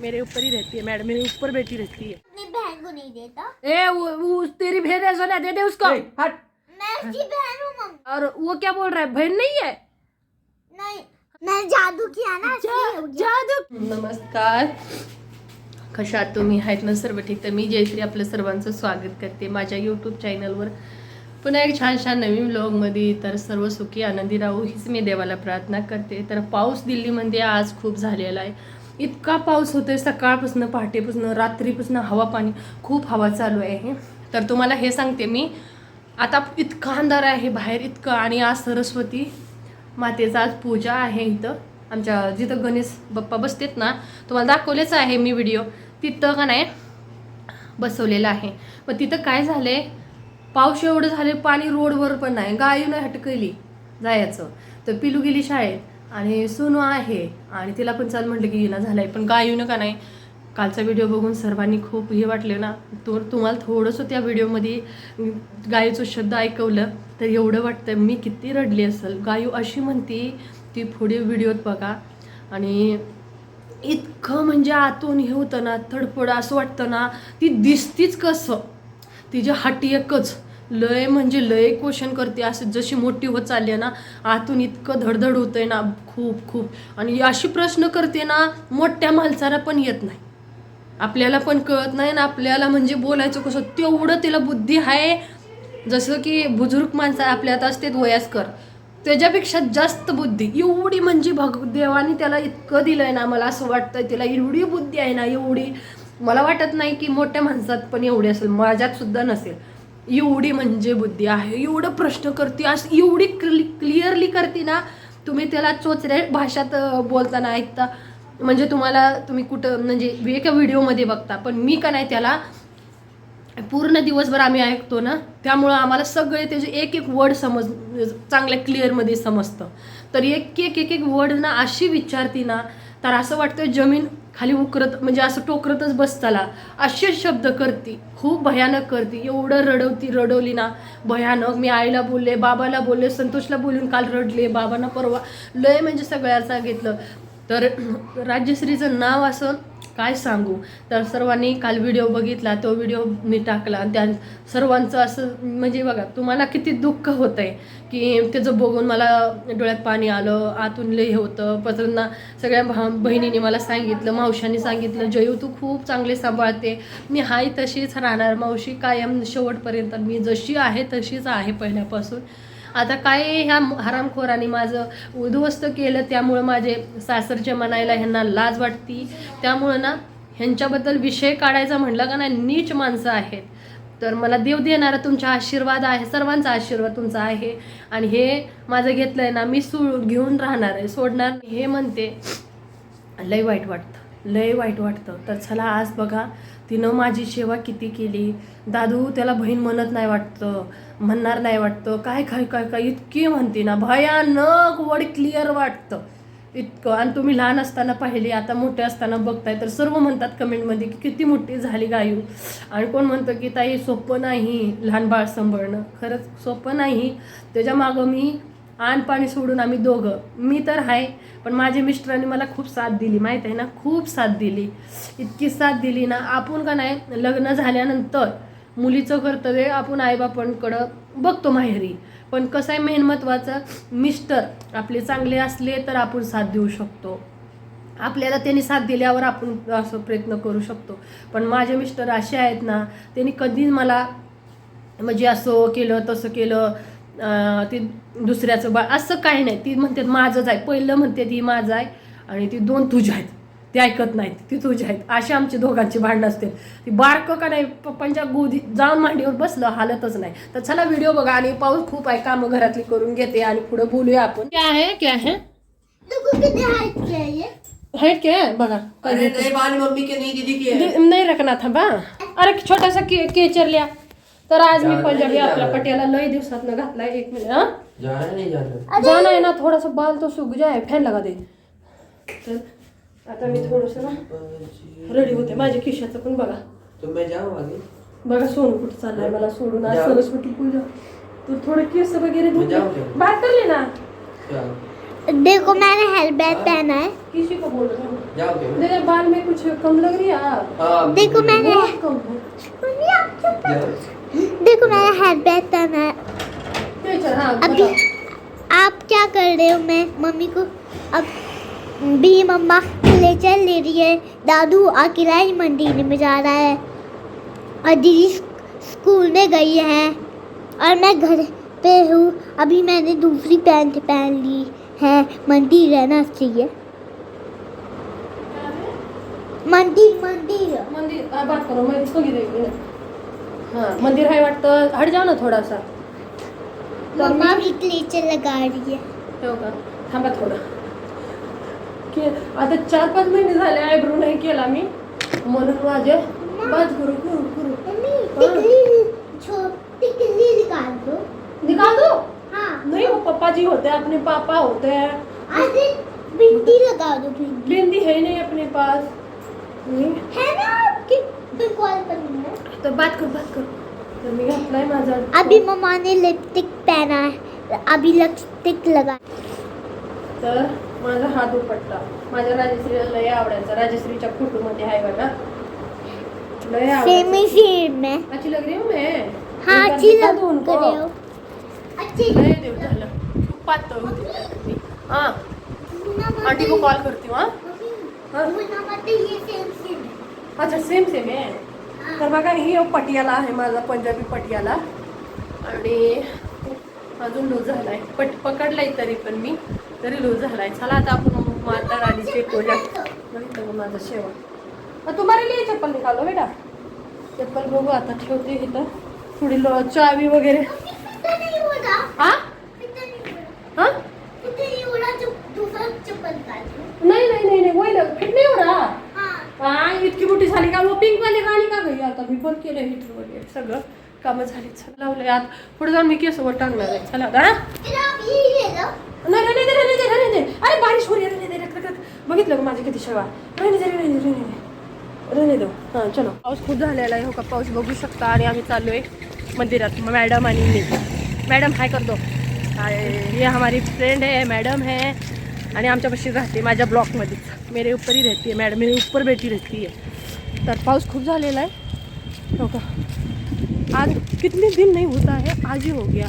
मेरे ऊपर ही रहती है मैडम मेरे ऊपर बैठी रहती है। अपनी बहन को नहीं देता। ए वो, वो तेरी बहन है सोना दे दे उसको। हट। मैं उसकी बहन हूँ मम्मी। और वो क्या बोल रहा है? बहन नहीं है? नहीं मैंने जादू किया ना हो गया। जादू। नमस्कार। कशात तुम्ही आहेत ना सर्व ठीक तर मी जयश्री आपलं सर्वांचं स्वागत करते. माझ्या यूट्यूब चॅनलवर पुन्हा एक छान छान नवीन व्लॉगमध्ये तर सर्व सुखी आनंदी राहू हीच मी देवाला प्रार्थना करते. तर पाऊस दिल्लीमध्ये आज खूप झालेला आहे. इतका पाऊस होतोय सकाळपासून पहाटेपासून रात्रीपासून हवा पाणी खूप हवा चालू आहे तर तुम्हाला हे सांगते मी. आता इतका अंधार आहे बाहेर इतकं आणि आज सरस्वती मातेचं आज पूजा आहे इथं. आमच्या जिथं गणेश बाप्पा बसतेत ना तुम्हाला दाखवलेच आहे मी व्हिडिओ. तिथं का नाही बसवलेलं आहे. मग तिथं काय झाले पाऊस एवढं झाले पाणी रोडवर पण नाही गायून हटकली जायचं. तर पिलू गेली शाळेत. आणि सोनू आहे. आणि तिला पण चाल म्हटलं की येणं झालंय. पण गायीनं का नाही. कालचा व्हिडिओ बघून सर्वांनी खूप हे वाटले ना. तो तुम्हाला थोडंसं त्या व्हिडिओमध्ये गायीचं शब्द ऐकवलं तर एवढं वाटतं मी किती रडली असेल. गायू अशी म्हणते ती पुढे व्हिडिओत बघा. आणि इतकं म्हणजे आतून हे होतं ना थडपड असं वाटतं ना ती दिसतीच कसं. तिची हाटी एकच लय म्हणजे लय क्वेश्चन करते. असं जशी मोठी होत चालली आहे ना आतून इतकं धडधड होतंय ना खूप खूप. आणि अशी प्रश्न करते ना मोठ्या माणसाला पण येत नाही. आपल्याला पण कळत नाही ना आपल्याला म्हणजे बोलायचं कसं तेवढं तिला बुद्धी आहे. जसं की बुजुर्ग माणसं आपल्यात असते वयस्कर. त्याच्यापेक्षा जास्त बुद्धी. एवढी म्हणजे भग देवाने त्याला इतकं दिलं आहे ना मला असं वाटतं तिला एवढी बुद्धी आहे ना एवढी. मला वाटत नाही की मोठ्या माणसात पण एवढी असेल माझ्यात सुद्धा नसेल. एवढी म्हणजे बुद्धी आहे एवढं प्रश्न करते असं एवढी क्लि क्लिअरली करते ना तुम्ही त्याला चोचऱ्या भाषात बोलताना ऐकता. म्हणजे तुम्हाला तुम्ही कुठं म्हणजे एका व्हिडिओमध्ये बघता पण मी का नाही त्याला पूर्ण दिवसभर आम्ही ऐकतो ना त्यामुळं आम्हाला सगळे त्याचे एक एक वर्ड समज चांगल्या क्लिअरमध्ये समजतं. तर एक एक एक एक वर्ड ना अशी विचारती ना तर असं वाटतं जमीन खाली उकरत म्हणजे असं टोकरतच बसताला. असे शब्द करती खूप भयानक करती. एवढं रडवती रडवली ना. भयानक मी आईला बोलले बाबाला बोलले संतोषला बोलून काल रडले बाबांना परवा. लय म्हणजे सगळ्या सांगितलं. तर राज्यश्रीचं नाव असं काय सांगू? तर सर्वांनी काल व्हिडिओ बघितला तो व्हिडिओ मी टाकला आणि त्या सर्वांचं असं म्हणजे बघा तुम्हाला किती दुःख होतं आहे की त्याचं बघून मला डोळ्यात पाणी आलं आतून लय होतं. पत्रांना सगळ्या भा बहिणीने मला सांगितलं मावशांनी सांगितलं जयू तू खूप चांगले सांभाळते. मी हाय तशीच राहणार मावशी कायम शेवटपर्यंत मी जशी आहे तशीच आहे पहिल्यापासून. आता काय ह्या हरामखोराने माझं उद्ध्वस्त केलं त्यामुळं माझे सासरच्या मनायला ह्यांना लाज वाटती. त्यामुळं ना ह्यांच्याबद्दल विषय काढायचा म्हटलं का नाही नीच माणसं आहेत. तर मला देव देणारा तुमचा आशीर्वाद आहे सर्वांचा आशीर्वाद तुमचा आहे. आणि हे माझं घेतलं आहे ना मी सु घेऊन राहणार आहे सोडणार हे म्हणते लय वाईट वाटतं लय वाईट वाटतं. तर चला आज बघा तिनं माझी सेवा किती केली? दादू त्याला बहीण म्हणत नाही वाटतं म्हणणार नाही वाटतं. काय काय काय काय? इतकी म्हणते ना भयानक वड क्लिअर वाटतं. इतकं. आणि तुम्ही लहान असताना पाहिले आता मोठे असताना बघताय तर सर्व म्हणतात कमेंटमध्ये की किती मोठी झाली गायू. आणि कोण म्हणतं की ताई सोपं नाही लहान बाळ सांभाळणं. खरंच सोपं नाही. त्याच्या मागं मी आण पाणी सोडून आम्ही दोघं. मी तर आहे पण माझ्या मिस्टरांनी मला खूप साथ दिली माहीत आहे ना? खूप साथ दिली. इतकी साथ दिली ना आपण का नाही लग्न झाल्यानंतर मुलीचं कर्तव्य आपण आईबापांकडं बघतो माहेरी. पण कसं आहे मेन महत्त्वाचं मिस्टर आपले चांगले असले तर आपण साथ देऊ शकतो. आपल्याला त्यांनी साथ दिल्यावर आपण असं प्रयत्न करू शकतो. पण माझे मिस्टर असे आहेत ना त्यांनी कधीच मला म्हणजे असं केलं तसं केलं ते दुसऱ्याचं बा असं काही नाही. ती म्हणतात माझंच आहे. पहिलं म्हणते ती माझं आहे. आणि ती दोन तुझ्या आहेत. ते ऐकत नाहीत. ती तुझ्या आहेत. अशी आमची दोघांची भांडणं असते ती बारकं का नाही पप्पांच्या गोदी जाऊन मांडीवर बसलं हालतच नाही. तर चला व्हिडिओ बघा. आणि पाऊस खूप आहे. कामं घरातली करून घेते. आणि पुढे बोलूया आपण. क्या आहे क्या आहे. हाइट है क्या है बघा. अरे नहीं बानी मम्मी के नहीं दीदी की है दि- नाही रखना था बा अरे छोटासा के केचर लिया तर आज मी पंजाबी आपला पट्याला लय दिवसात घातलाय एक मिनिट हा. जाना है नहीं जाना जाना है ना थोड़ा सा बाल तो सूख जाए फॅन लगा दे. तर आता मी थोडस ना रेडी होते. माझ्या खिशाचं पण बघा. तो मैं बघा सोनू कुठं चाललाय मला सोडून आज सरस्वती पूजा. तर थोडे केस वगैरे ना? देखो मैंने हेलमेट पहना है। किसी को बोल रहे हो. मेरे बाल में कुछ कम लग रही है? हाँ देखो मैंने कम है। देखो मैंने हेलमेट पहना है। ये चल हाँ अभी आप क्या कर रहे हो? मैं मम्मी को अब भी मम्मा ले चल ले रही है। दादू अकेला ही मंदिर में जा रहा है। और दीदी स्कूल में गई है। और मैं घर पे हूँ। अभी मैंने दूसरी पैंट पहन ली है। मंदिर रहना चाहिए। मंदिर मंदिर मंदिर बात करो, मैं इसको गिरेगी हाँ. मंदिर है वाटतं. हट जाओ ना थोडासा. तर मम्मा? मी है ठेवू का? थांबा थोडं. की आता चार पाच महिने झाले आयब्रो नाही केला मी. म्हणून माझे मम्मी. हाँ। टिकली छो टिकली निकाल दो निकाल दो हाँ. नहीं वो पापा जी होते हैं अपने पापा होते. हैं बिंदी लगा दो बिंदी बिंदी है नहीं अपने पास. नहीं है ना आपकी है तर बात कर बात कर तर मी घातलाय माझा अभी मम्मा ने लिपस्टिक पहना है अभी लिपस्टिक लगा तर माझा हा दुपट्टा माझ्या राजश्रीला लय आवडायचा राजश्रीच्या फोटोमध्ये आहे बघा लय सेम ही सेम में अच्छी लग रही हूँ मैं हाँ अच्छी लग? रहे हो अच्छी लय देव झालं खूप पातळ होती त्यात. हा आंटी को कॉल करती हूँ हाँ हाँ है अच्छा सेम सेम आहे तर बघा ही पटियाला आहे माझा पंजाबी पटियाला. आणि अजून लूज झालाय. पट पकडलाय तरी पण मी तरी लूज झालाय. चला आता आपण माता राणीचे पूजा बघितलं का माझा शेवा अ, तुम्हाला लिए चप्पल निकालो बेटा. चप्पल बघू आता ठेवते इथं. थोडी लो चावी वगैरे. हो? हा? नहीं नहीं नाही नाही होईल. फिट नाही हो रहा इतकी मोठी झाली का? मग पिंक वाली गाणी का गई आता? मी बंद केलं हिटर वगैरे. सगळं कामं झाली. सगळं लावलंय. आत पुढे जाऊन मी केसवर टाकणार आहे. चला आता नाही नाही दे नाही दे नाही दे अरे बारिश हो रही दे बघितलं का माझी किती शेवा रहने दे रहने दे हां चलो. पाऊस खूप झालेला आहे. हो का पाऊस बघू शकता. आणि आम्ही चाललोय मंदिरात. मॅडम आणि मी. मॅडम हाय करतो हाय ये हमारी फ्रेंड है मॅडम है. आणि आमच्यापाशी राहते माझ्या ब्लॉकमध्येच. मेरे ऊपर ही रहती है मॅडम मेरे ऊपर बेटी रहती है तर पाऊस खूप झालेला आहे. हो का? आज कितने दिन नाही होत आहे आजही हो गया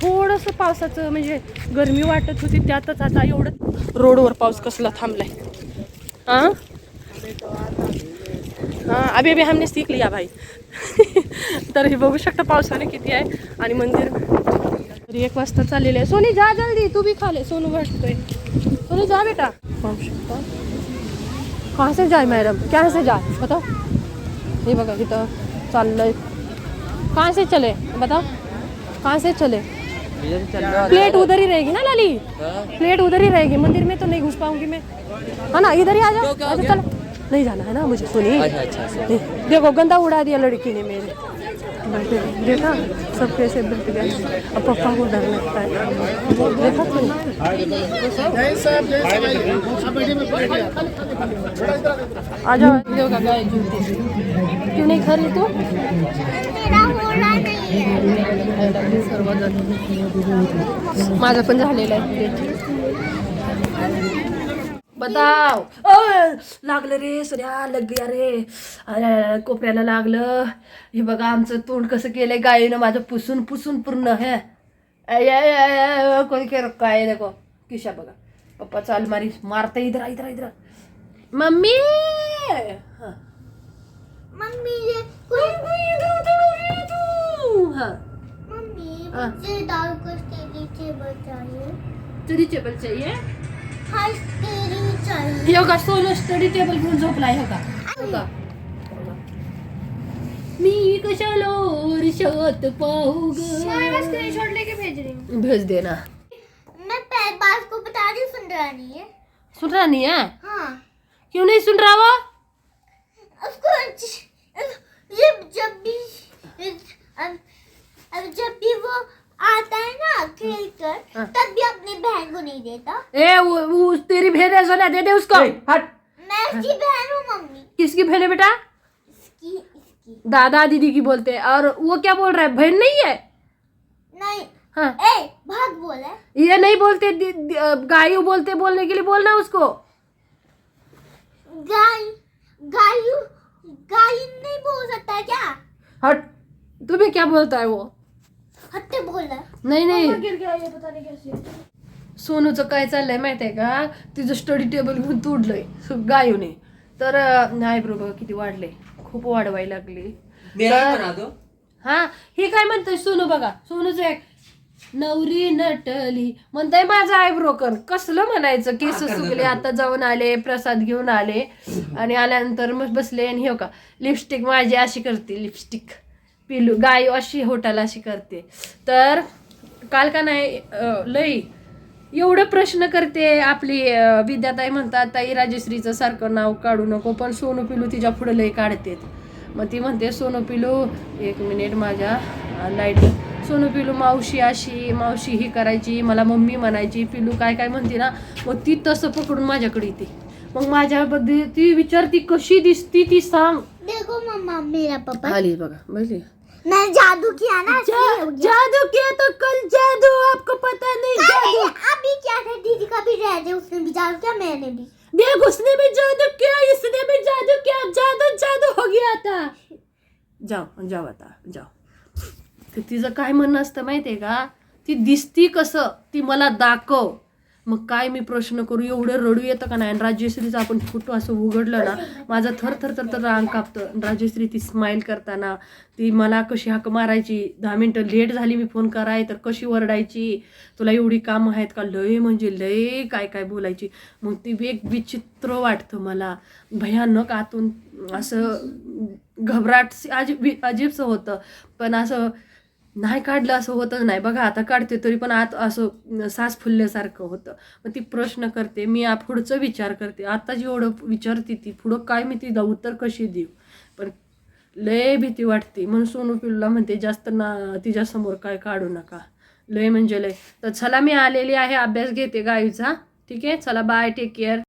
थोडंसं पावसाचं म्हणजे गरमी वाटत होती त्यातच आता एवढं रोडवर पाऊस कसला थांबलाय. हां हां अभि अभि हमने सीख लिया भाई. तर हे बघू शकता पावसाने किती आहे. आणि मंदिर तरी एक वाजता चाललेलं आहे. सोनी जा जल्दी तू भी खा ले सोनू सोनी जा बेटा. कहाँ से जाए मैडम? क्या से जाए बताओ. हे बघा इथं चाललंय. कहाँ से चले? बताओ. कहाँ से चले? प्लेट उधर ही रहेगी ना लाली? प्लेट उधर ही रहेगी. मंदिर में तो नहीं घुस पाऊँगी मैं. है ना इधर ही आ जाओ. अच्छा चलो. नहीं जाना है ना मुझे सुनिए नहीं, देखो गंदा उड़ा दिया लड़की ने मेरे. बैठे देखा सब कैसे बैठ गए। अब पापा को डर लगता है। देखा तुम आ जाओ जूते क्यों नहीं तू? हो रहा सर्वजण माझं पण झालेलं आहे. बताव लागलं रे सूर्या लग गया रे. अरे कोपऱ्याला लागलं. हे बघा आमचं तोंड कसं केलंय गायीनं माझं पुसून पुसून पूर्ण हे. कोणी केलं? काय देखो किशा बघा. पप्पाचं अलमारी मारता इधर इधर इधर. मम्मी! हा. मम्मी चाहिए योगा सोलो स्टडी टेबल घेऊन झोपलाय मी कशाला पाहू स्क्रीनशॉट लेके भेज रही हूँ. भेज देना मैं बात को बता रही सुन रहा नहीं है। सुन रहा नहीं है? हाँ। क्यों नहीं सुन रहा वो? उसको ये जब भी जब भी वो आता है ना खेल कर हाँ। तब भी अपनी बहन को नहीं देता। ए वो, वो तेरी बहन है दे दे उसको। हट। मैं उसकी बहन हूँ मम्मी। किसकी बहन है बेटा? इसकी इसकी। दादा दीदी की बोलते हैं। और वो क्या बोल रहा है? बहन नहीं है? नहीं। हाँ। ए भाग बोला ये नहीं बोलते गायू बोलते बोलने के लिए बोलना उसको। गाय गायू गाय नहीं बोल सकता क्या? हट। तुम्हें क्या बोलता है वो? हट्टे बोला नहीं नाही। सोनूचं काय चाललंय माहिती आहे का? तिचं स्टडी टेबल घेऊन तोडलंय गायूने तर नाही बरोबर किती वाढले खूप वाढवायला लागली. ही हा काय म्हणतोय सोनू बघा? सोनूचं एक नवरी नटली. म्हणताय माझं आयब्रो कर कसलं म्हणायचं? केस सुकले. आता जाऊन आले प्रसाद घेऊन आले. आणि आल्यानंतर मग बसले आणि हे का लिपस्टिक माझी अशी करते लिपस्टिक पिलू गाय अशी होटाला अशी करते. तर काल का नाही लई एवढं प्रश्न करते आपली विद्याताई म्हणतात ताई राजश्रीचं सारखं नाव काढू नको पण सोनू पिलू तिच्या पुढं लई काढते मग ती म्हणते सोनू पिलू एक मिनिट माझ्या लाइट सोनू पिलू मावशी अशी मावशी ही करायची मला मम्मी म्हणायची पिलू काय काय म्हणते ना मग ती तसं पकडून माझ्याकडे येते. मग माझ्याबद्दल ती विचारती कशी दिसती ती सांग. देखो मम्मा मेरा पापा। आली बघा बघली मैंने जादू किया ना हो गया। जादू किया तो कल जादू आपको पता नहीं जादू। अभी क्या था दीदी का भी रह थे उसने भी जादू किया मैंने भी। देख उसने भी जादू किया इसने भी जादू किया जादू जादू हो गया था। जाओ जाओ आता जाओ। तिचं काय म्हणणं असतं माहितीये का? ती दिसती कसं? ती मला दाखव. मग काय मी प्रश्न करू? एवढं रडू येतं का नाही? आणि राजश्रीचं आपण फोटो असं उघडलं ना माझं थर थर थर तर रांग कापतं. राजश्री ती स्माईल करताना ती मला कशी हाक मारायची? दहा मिनटं लेट झाली मी फोन कराय तर कशी ओरडायची? तुला एवढी कामं आहेत का? लय म्हणजे लय काय काय बोलायची? मग ती एक विचित्र वाटतं मला. भयानक आतून असं घबराट अजिब अजीबसं होतं. पण असं नाही काढलं असं होतं नाही. बघा आता काढते तरी पण आत असं सास फुलल्यासारखं होतं. मग ती प्रश्न करते मी आ- पुढचं विचार करते. आता जेवढं विचारते ती पुढं काय मी तिला उत्तर कशी देऊ? पण लय भीती वाटते. म्हणून सोनू पिल्लूला म्हणते जास्त ना तिच्यासमोर काय काढू नका. लय म्हणजे लय. तर चला मी आलेली आहे अभ्यास घेते गाईचा. ठीक आहे? चला बाय टेक केअर